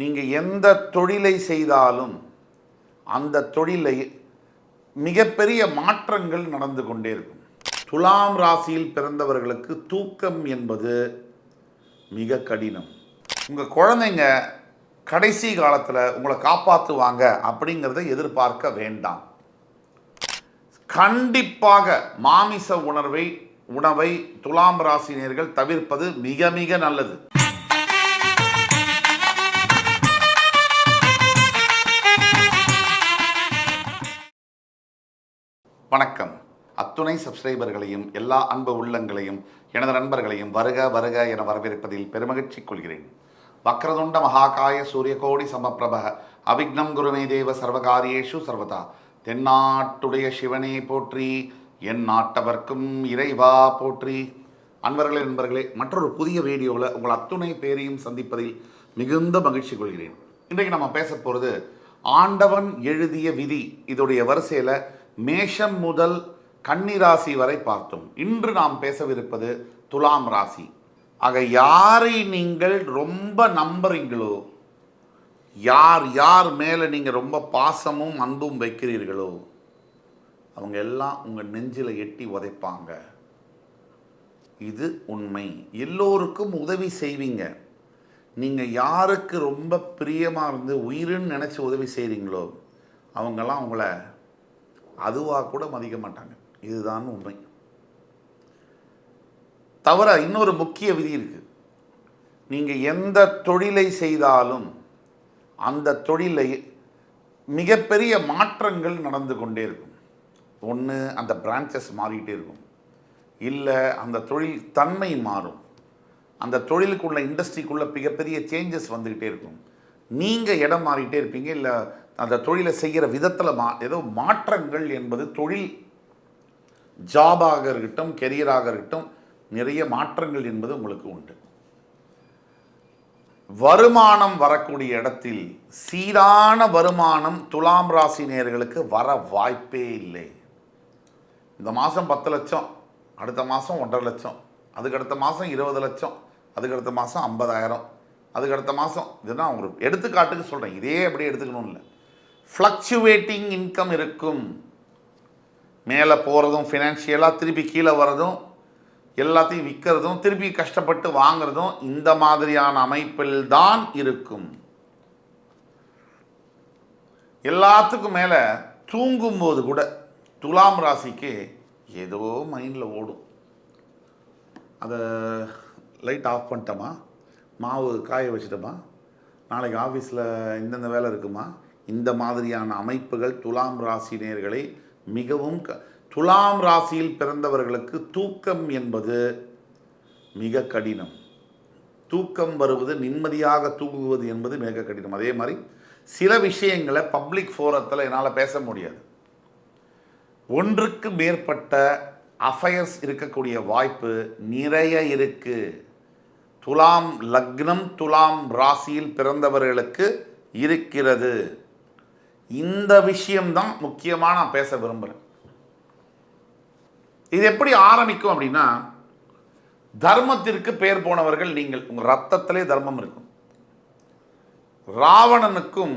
நீங்கள் எந்த தொழிலை செய்தாலும் அந்த தொழிலை மிகப்பெரிய மாற்றங்கள் நடந்து கொண்டே இருக்கும். துலாம் ராசியில் பிறந்தவர்களுக்கு தூக்கம் என்பது மிக கடினம். உங்கள் குழந்தைங்க கடைசி காலத்தில் உங்களை காப்பாற்றுவாங்க அப்படிங்கிறத எதிர்பார்க்க வேண்டாம். கண்டிப்பாக மாமிச உணர்வை உணவை துலாம் ராசினியர்கள் தவிர்ப்பது மிக மிக நல்லது. வணக்கம். அத்துணை சப்ஸ்கிரைபர்களையும் எல்லா அன்பு உள்ளங்களையும் எனது நண்பர்களையும் வருக வருக என வரவேற்பதில் பெருமகிழ்ச்சி கொள்கிறேன். வக்ரதுண்ட மகாகாய சூரியகோடி சமப்பிரப அவிக்னம் குருமே தேவ சர்வகாரியேஷு சர்வதா. தென்னாட்டுடைய சிவனே போற்றி என் நாட்டவர்க்கும் இறைவா போற்றி. அன்பர்களே நண்பர்களே மற்றொரு புதிய வீடியோவில் உங்கள் அத்துணை பேரையும் சந்திப்பதில் மிகுந்த மகிழ்ச்சி கொள்கிறேன். இன்றைக்கு நம்ம பேச போகிறது ஆண்டவன் எழுதிய விதி இதோடைய வரிசையில் மேஷம் முதல் கன்னிராசி வரை பார்த்தோம். இன்று நாம் பேசவிருப்பது துலாம் ராசி. ஆக யாரை நீங்கள் ரொம்ப நம்புறீங்களோ யார் யார் மேலே நீங்கள் ரொம்ப பாசமும் அன்பும் வைக்கிறீர்களோ அவங்க எல்லாம் உங்கள் நெஞ்சில் எட்டி உதைப்பாங்க. இது உண்மை. எல்லோருக்கும் உதவி செய்வீங்க. நீங்கள் யாருக்கு ரொம்ப பிரியமாக இருந்து உயிருன்னு நினச்சி உதவி செய்கிறீங்களோ அவங்கெல்லாம் உங்களை அதுவாக கூட மதிக்க மாட்டாங்க. இதுதான் உண்மை. தவிர இன்னொரு முக்கிய விதி இருக்குது நீங்கள் எந்த தொழிலை செய்தாலும் அந்த தொழிலை மிகப்பெரிய மாற்றங்கள் நடந்து கொண்டே இருக்கும். ஒன்று அந்த பிரான்ச்சஸ் மாறிக்கிட்டே இருக்கும். இல்லை அந்த தொழில் தன்மை மாறும். அந்த தொழிலுக்குள்ள இண்டஸ்ட்ரிக்குள்ளே மிகப்பெரிய சேஞ்சஸ் வந்துக்கிட்டே இருக்கும். நீங்கள் இடம் மாறிக்கிட்டே இருப்பீங்க இல்லை அந்த தொழிலை செய்கிற விதத்தில் மா ஏதோ மாற்றங்கள் என்பது தொழில் ஜாபாக இருக்கட்டும் கெரியராக இருக்கட்டும் நிறைய மாற்றங்கள் என்பது உங்களுக்கு உண்டு. வருமானம் வரக்கூடிய இடத்தில் சீரான வருமானம் துலாம் ராசி நேர்களுக்கு வர வாய்ப்பே இல்லை. இந்த மாதம் பத்து லட்சம் அடுத்த மாதம் ஒன்றரை லட்சம் அதுக்கு அடுத்த மாதம் இருபது லட்சம் அதுக்கு அடுத்த மாதம் ஐம்பதாயிரம் அதுக்கு அடுத்த மாதம் இதுதான் உங்களுக்கு எடுத்துக்காட்டுக்கு சொல்கிறேன் இதே அப்படியே எடுத்துக்கணும் இல்லை. ஃப்ளக்சுவேட்டிங் இன்கம் இருக்கும். மேலே போகிறதும் ஃபினான்ஷியலாக திருப்பி கீழே வர்றதும் எல்லாத்தையும் விற்கிறதும் திருப்பி கஷ்டப்பட்டு வாங்குறதும் இந்த மாதிரியான அமைப்பில் தான் இருக்கும். எல்லாத்துக்கும் மேலே தூங்கும்போது கூட துலாம் ராசிக்கு ஏதோ மைண்டில் ஓடும். அதை லைட் ஆஃப் பண்ணிட்டோமா? மாவு காய வச்சிட்டோமா? நாளைக்கு ஆஃபீஸில் இந்தந்த வேலை இருக்குமா? இந்த மாதிரியான அமைப்புகள் துலாம் ராசி நேர்களை மிகவும் க துலாம் ராசியில் பிறந்தவர்களுக்கு தூக்கம் என்பது மிக கடினம். தூக்கம் வருவது நிம்மதியாக தூங்குவது என்பது மிக கடினம். அதே மாதிரி சில விஷயங்களை பப்ளிக் ஃபோரத்தில் என்னால் பேச முடியாது. ஒன்றுக்கு மேற்பட்ட அஃபயர்ஸ் இருக்கக்கூடிய வாய்ப்பு நிறைய இருக்குது துலாம் லக்னம் துலாம் ராசியில் பிறந்தவர்களுக்கு இருக்கிறது. இந்த விஷயம்தான் முக்கியமாக நான் பேச விரும்புகிறேன் இது எப்படி ஆரம்பிக்கும் அப்படின்னா தர்மத்திற்கு பெயர் போனவர்கள் நீங்கள் உங்கள் ரத்தத்திலே தர்மம் இருக்கும். ராவணனுக்கும்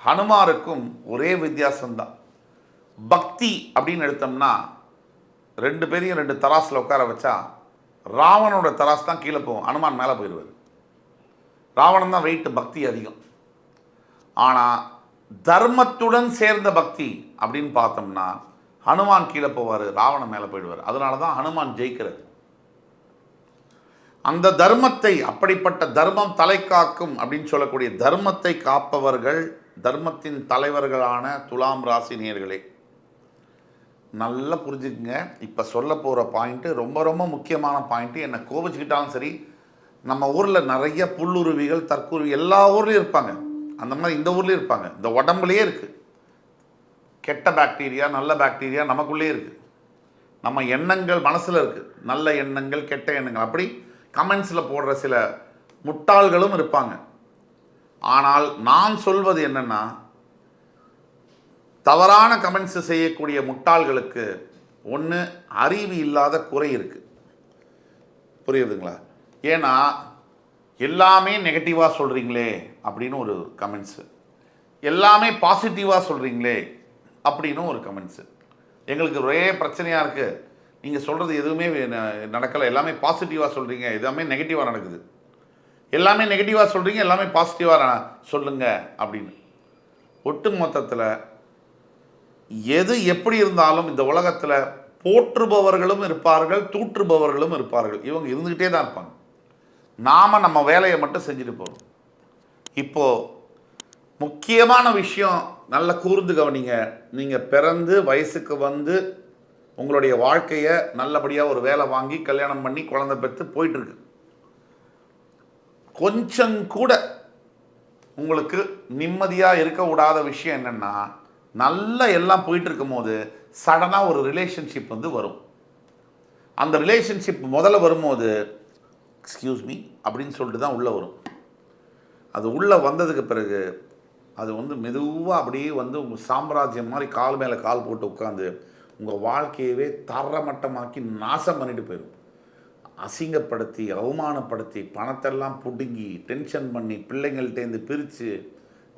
ஹனுமாருக்கும் ஒரே வித்தியாசம்தான். பக்தி அப்படின்னு எடுத்தோம்னா ரெண்டு பேரையும் ரெண்டு தராசில் உட்கார வச்சா ராவணனோட தராஸ் தான் கீழே போகும் ஹனுமான் மேலே போயிடுவார். ராவணன் தான் வெயிட்டு பக்தி அதிகம். ஆனால் தர்மத்துடன் சேர்ந்த பக்தி அப்படின்னு பார்த்தோம்னா ஹனுமான் கீழே போவார் ராவணன் மேலே போயிடுவார். அதனால தான் ஹனுமான் ஜெயிக்கிறது. அந்த தர்மத்தை அப்படிப்பட்ட தர்மம் தலை காக்கும் அப்படின்னு சொல்லக்கூடிய தர்மத்தை காப்பவர்கள் தர்மத்தின் தலைவர்களான துலாம் ராசினியர்களே நல்லா புரிஞ்சுக்குங்க. இப்போ சொல்ல போகிற பாயிண்ட்டு ரொம்ப ரொம்ப முக்கியமான பாயிண்ட்டு என்னை கோபிச்சுக்கிட்டாலும் சரி நம்ம ஊரில் நிறைய புல்லுருவிகள் தற்குருவி எல்லா ஊர்லேயும் இருப்பாங்க. அந்த மாதிரி இந்த ஊர்லேயும் இருப்பாங்க. இந்த உடம்புலையே இருக்குது கெட்ட பாக்டீரியா நல்ல பாக்டீரியா நமக்குள்ளே இருக்குது நம்ம எண்ணங்கள் மனசில் இருக்குது நல்ல எண்ணங்கள் கெட்ட எண்ணங்கள். அப்படி கமெண்ட்ஸில் போடுற சில முட்டாள்களும் இருப்பாங்க. ஆனால் நான் சொல்வது என்னென்னா தவறான கமெண்ட்ஸ் செய்யக்கூடிய முட்டாள்களுக்கு ஒன்று அறிவு இல்லாத குறை இருக்குது புரியுதுங்களா? ஏன்னா எல்லாமே நெகட்டிவாக சொல்கிறீங்களே அப்படின்னு ஒரு கமெண்ட்ஸு எல்லாமே பாசிட்டிவாக சொல்கிறீங்களே அப்படின்னு ஒரு கமெண்ட்ஸு எங்களுக்கு ஒரே பிரச்சனையாக இருக்குது நீங்கள் சொல்கிறது எதுவுமே நடக்கலை. எல்லாமே பாசிட்டிவாக சொல்கிறீங்க எல்லாமே நெகட்டிவாக நடக்குது. எல்லாமே நெகட்டிவாக சொல்கிறீங்க எல்லாமே பாசிட்டிவாக சொல்லுங்க அப்படின்னு. ஒட்டு மொத்தத்தில் எது எப்படி இருந்தாலும் இந்த உலகத்தில் போற்றுபவர்களும் இருப்பார்கள் தூற்றுபவர்களும் இருப்பார்கள். இவங்க இருந்துக்கிட்டே தான் இருப்பாங்க. நாம் நம்ம வேலையை மட்டும் செஞ்சுட்டு போகிறோம் இப்போது முக்கியமான விஷயம் நல்ல கூர்ந்து கவனிங்க. நீங்கள் பிறந்து வயசுக்கு வந்து உங்களுடைய வாழ்க்கையை நல்லபடியாக ஒரு வேலை வாங்கி கல்யாணம் பண்ணி குழந்தை பெற்று போயிட்டுருக்கு. கொஞ்சம் கூட உங்களுக்கு நிம்மதியாக இருக்க விடாத விஷயம் என்னென்னா நல்லா எல்லாம் போயிட்டு இருக்கும்போது சடனாக ஒரு ரிலேஷன்ஷிப் வந்து வரும். அந்த ரிலேஷன்ஷிப் முதல்ல வரும்போது எக்ஸ்கியூஸ் மீ அப்படின்னு சொல்லிட்டு தான் உள்ளே வரும். அது உள்ளே வந்ததுக்கு பிறகு அது வந்து மெதுவாக அப்படியே வந்து உங்கள் சாம்ராஜ்யம் மாதிரி கால் மேலே கால் போட்டு உட்காந்து உங்கள் வாழ்க்கையவே தரமட்டமாக்கி நாசம் பண்ணிட்டு போயிடும் அசிங்கப்படுத்தி அவமானப்படுத்தி பணத்தெல்லாம் பிடுங்கி டென்ஷன் பண்ணி பிள்ளைங்கள்ட்டேருந்து பிரித்து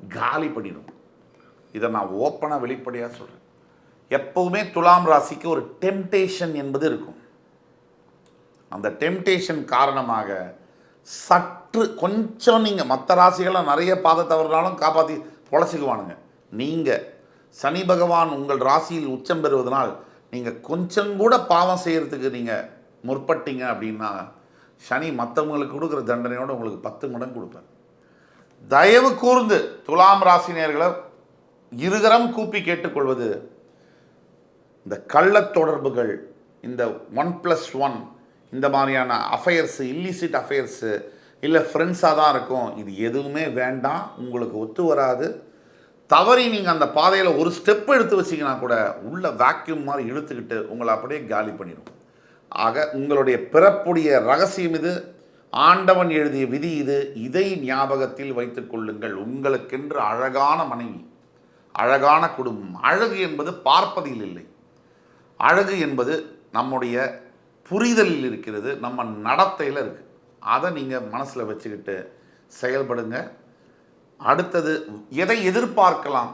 காலி பண்ணிடும் இதை நான் ஓப்பனாக வெளிப்படையாக சொல்கிறேன் எப்போவுமே துலாம் ராசிக்கு ஒரு டெம்டேஷன் என்பது இருக்கும். அந்த டெம்டேஷன் காரணமாக சற்று கொஞ்சம் நீங்கள் மற்ற ராசிகளை நிறைய பாதை தவறுனாலும் காப்பாற்றி பொழைச்சிக்குவானுங்க. நீங்கள் சனி பகவான் உங்கள் ராசியில் உச்சம் பெறுவதனால் நீங்கள் கொஞ்சம் கூட பாவம் செய்கிறதுக்கு நீங்கள் முற்பட்டீங்க அப்படின்னா சனி மற்றவங்களுக்கு கொடுக்குற தண்டனையோடு உங்களுக்கு பத்து மடங்கு கொடுப்பேன் தயவு கூர்ந்து துலாம் ராசினியர்களை இருகரம் கூப்பி கேட்டுக்கொள்வது இந்த கள்ள தொடர்புகள் இந்த ஒன் ப்ளஸ் ஒன் இந்த மாதிரியான அஃபையர்ஸு இல்லிசிட் அஃபையர்ஸு இல்லை ஃப்ரெண்ட்ஸாக தான் இருக்கும். இது எதுவுமே வேண்டாம். உங்களுக்கு ஒத்து வராது. தவறி நீங்கள் அந்த பாதையில் ஒரு ஸ்டெப் எடுத்து வச்சிங்கன்னா கூட உள்ள வேக்யூம் மாதிரி இழுத்துக்கிட்டு உங்களை அப்படியே காலி பண்ணிடும். ஆக உங்களுடைய பிறப்புடைய ரகசியம் இது. ஆண்டவன் எழுதிய விதி இது. இதை ஞாபகத்தில் வைத்துக் கொள்ளுங்கள். உங்களுக்கென்று அழகான மனைவி அழகான குடும்பம். அழகு என்பது பார்ப்பதில் இல்லை. அழகு என்பது நம்முடைய புரிதலில் இருக்கிறது நம்ம நடத்தையில் இருக்குது அதை நீங்கள் மனசில் வச்சுக்கிட்டு செயல்படுங்க. அடுத்தது எதை எதிர்பார்க்கலாம்?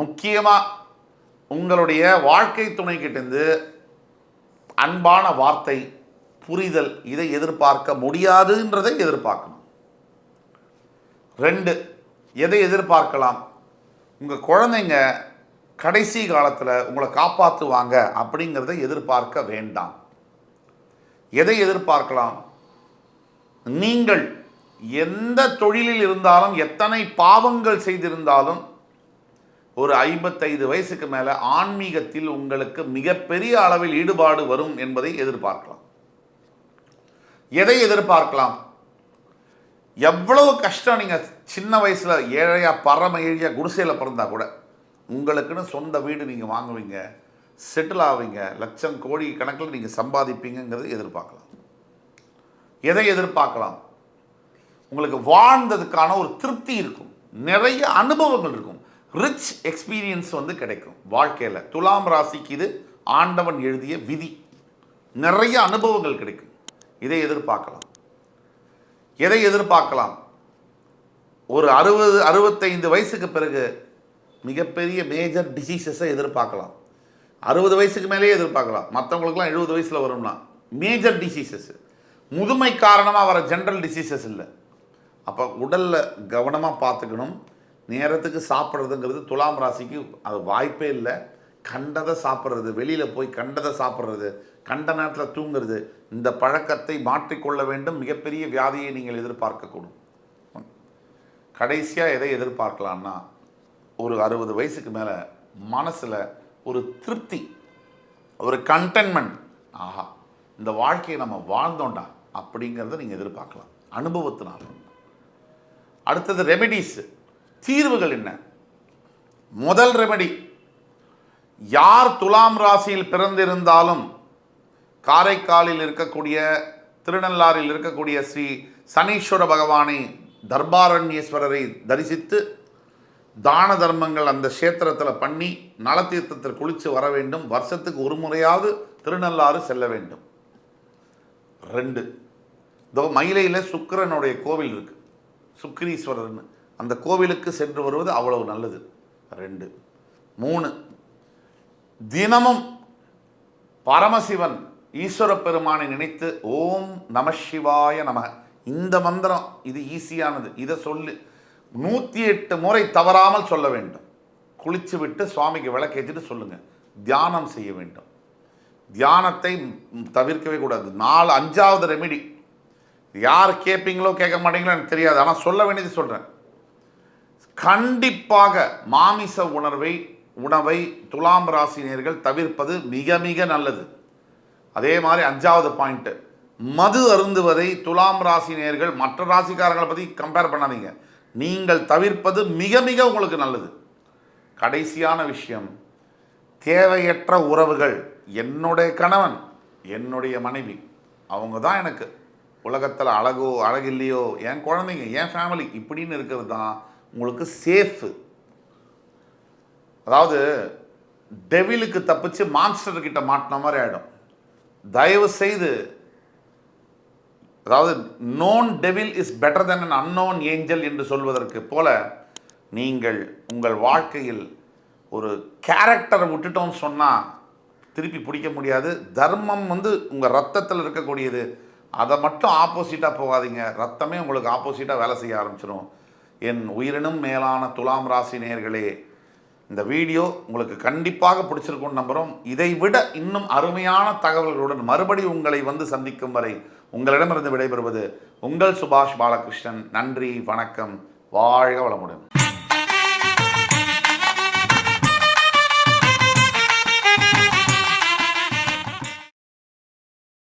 முக்கியமாக உங்களுடைய வாழ்க்கை துணைக்கிட்டேருந்து அன்பான வார்த்தை புரிதல் இதை எதிர்பார்க்க முடியாதுன்றதை எதிர்பார்க்கணும். ரெண்டு எதை எதிர்பார்க்கலாம்? உங்கள் குழந்தைங்க கடைசி காலத்தில் உங்களை காப்பாற்றுவாங்க அப்படிங்கிறத எதிர்பார்க்க வேண்டாம். எதை எதிர்பார்க்கலாம்? நீங்கள் எந்த தொழிலில் இருந்தாலும் எத்தனை பாவங்கள் செய்திருந்தாலும் ஒரு ஐம்பத்தைந்து வயசுக்கு மேலே ஆன்மீகத்தில் உங்களுக்கு மிகப்பெரிய அளவில் ஈடுபாடு வரும் என்பதை எதிர்பார்க்கலாம். எதை எதிர்பார்க்கலாம்? எவ்வளவு கஷ்டம் நீங்கள் சின்ன வயசில் ஏழையாக பரம ஏழையாக குடிசையில் பிறந்தா கூட உங்களுக்குன்னு சொந்த வீடு நீங்கள் வாங்குவீங்க. செட்டில் ஆவீங்க. லட்சம் கோடி கணக்கில் நீங்கள் சம்பாதிப்பீங்கிறது எதிர்பார்க்கலாம். எதை எதிர்பார்க்கலாம்? உங்களுக்கு வாழ்ந்ததுக்கான ஒரு திருப்தி இருக்கும். நிறைய அனுபவங்கள் இருக்கும். ரிச் எக்ஸ்பீரியன்ஸ் வந்து கிடைக்கும் வாழ்க்கையில். துலாம் ராசிக்கு இது ஆண்டவன் எழுதிய விதி. நிறைய அனுபவங்கள் கிடைக்கும். இதை எதிர்பார்க்கலாம். எதை எதிர்பார்க்கலாம்? ஒரு அறுபது அறுபத்தைந்து வயசுக்கு பிறகு மிகப்பெரிய மேஜர் டிசீசஸை எதிர்பார்க்கலாம். அறுபது வயசுக்கு மேலேயே எதிர்பார்க்கலாம். மற்றவங்களுக்குலாம் எழுபது வயசில் வரும்னா. மேஜர் டிசீசஸ் முதுமை காரணமாக வர ஜென்ரல் டிசீசஸ் இல்லை. அப்போ உடலில் கவனமாக பார்த்துக்கணும். நேரத்துக்கு சாப்பிட்றதுங்கிறது துலாம் ராசிக்கு அது வாய்ப்பே இல்லை. கண்டதை சாப்பிட்றது வெளியில் போய் கண்டதை சாப்பிட்றது கண்ட நேரத்தில் தூங்குறது இந்த பழக்கத்தை மாற்றிக்கொள்ள வேண்டும். மிகப்பெரிய வியாதியை நீங்கள் எதிர்பார்க்கக்கூடும். கடைசியாக எதை எதிர்பார்க்கலான்னா ஒரு அறுபது வயசுக்கு மேலே மனசில் ஒரு திருப்தி ஒரு கண்டென்மெண்ட் ஆஹா இந்த வாழ்க்கையை நம்ம வாழ்ந்தோண்டா அப்படிங்கிறத நீங்கள் எதிர்பார்க்கலாம். அனுபவத்தினால. அடுத்தது ரெமெடிஸ் தீர்வுகள் என்ன? முதல் ரெமெடி யார் துலாம் ராசியில் பிறந்திருந்தாலும் காரைக்காலில் இருக்கக்கூடிய திருநள்ளாறில் இருக்கக்கூடிய ஸ்ரீ சனீஸ்வர பகவானை தர்பாரண்யேஸ்வரரை தரிசித்து தான தர்மங்கள் அந்த கஷேத்திரத்தில் பண்ணி நலத்தீர்த்தத்தில் குளித்து வர வேண்டும். வருஷத்துக்கு ஒரு முறையாவது திருநள்ளாறு செல்ல வேண்டும். ரெண்டு. இதோ மயிலையில் சுக்கரனுடைய கோவில் இருக்குது சுக்கிரீஸ்வரர்னு. அந்த கோவிலுக்கு சென்று வருவது அவ்வளவு நல்லது. ரெண்டு. மூணு. தினமும் பரமசிவன் ஈஸ்வர பெருமானை நினைத்து ஓம் நம சிவாய நம. இந்த மந்திரம் இது ஈஸியானது. இதை சொல்லு. நூற்றி எட்டு முறை தவறாமல் சொல்ல வேண்டும். குளித்து விட்டு சுவாமிக்கு விளக்கேற்றிட்டு சொல்லுங்கள் தியானம் செய்ய வேண்டும். தியானத்தை தவிர்க்கவே கூடாது. நாலு அஞ்சாவது ரெமிடி யார் கேட்பீங்களோ கேட்க மாட்டீங்களோ எனக்கு தெரியாது. ஆனால் சொல்ல வேண்டியது சொல்கிறேன் கண்டிப்பாக மாமிச உணர்வை உணவை துலாம் ராசினியர்கள் தவிர்ப்பது மிக மிக நல்லது. அதே மாதிரி அஞ்சாவது பாயிண்ட்டு மது அருந்துவதை துலாம் ராசினியர்கள் மற்ற ராசிக்காரங்களை பற்றி கம்பேர் பண்ணாதீங்க. நீங்கள் தவிர்ப்பது மிக மிக உங்களுக்கு நல்லது. கடைசியான விஷயம் தேவையற்ற உறவுகள் என்னுடைய கணவன் என்னுடைய மனைவி அவங்க தான் எனக்கு. உலகத்தில் அழகோ அழகில்லையோ என் குழந்தைங்க என் ஃபேமிலி இப்படின்னு இருக்கிறது தான் உங்களுக்கு சேஃபு அதாவது டெவிலுக்கு தப்பிச்சு மான்ஸ்டர்கிட்ட மாட்டின மாதிரி ஆகிடும் தயவு செய்து அதாவது known devil is better than an unknown angel என்று சொல்வதற்கு போல நீங்கள் உங்கள் வாழ்க்கையில் ஒரு கேரக்டரை விட்டுட்டோம்னு சொன்னால் திருப்பி பிடிக்க முடியாது. தர்மம் வந்து உங்கள் ரத்தத்தில் இருக்கக்கூடியது. அதை மட்டும் ஆப்போசிட்டாக போகாதீங்க. ரத்தமே உங்களுக்கு ஆப்போசிட்டாக வேலை செய்ய ஆரம்பிச்சிடும் என் உயிரினும் மேலான துலாம் ராசி நேயர்களே இந்த வீடியோ உங்களுக்கு கண்டிப்பாக பிடிச்சிருக்கும்னு நம்புகிறோம் இதை விட இன்னும் அருமையான தகவல்களுடன் மறுபடி உங்களை வந்து சந்திக்கும் வரை உங்களிடமிருந்து விடைபெறுவது உங்கள் சுபாஷ் பாலகிருஷ்ணன். நன்றி வணக்கம். வாழ்க வளமுடன்.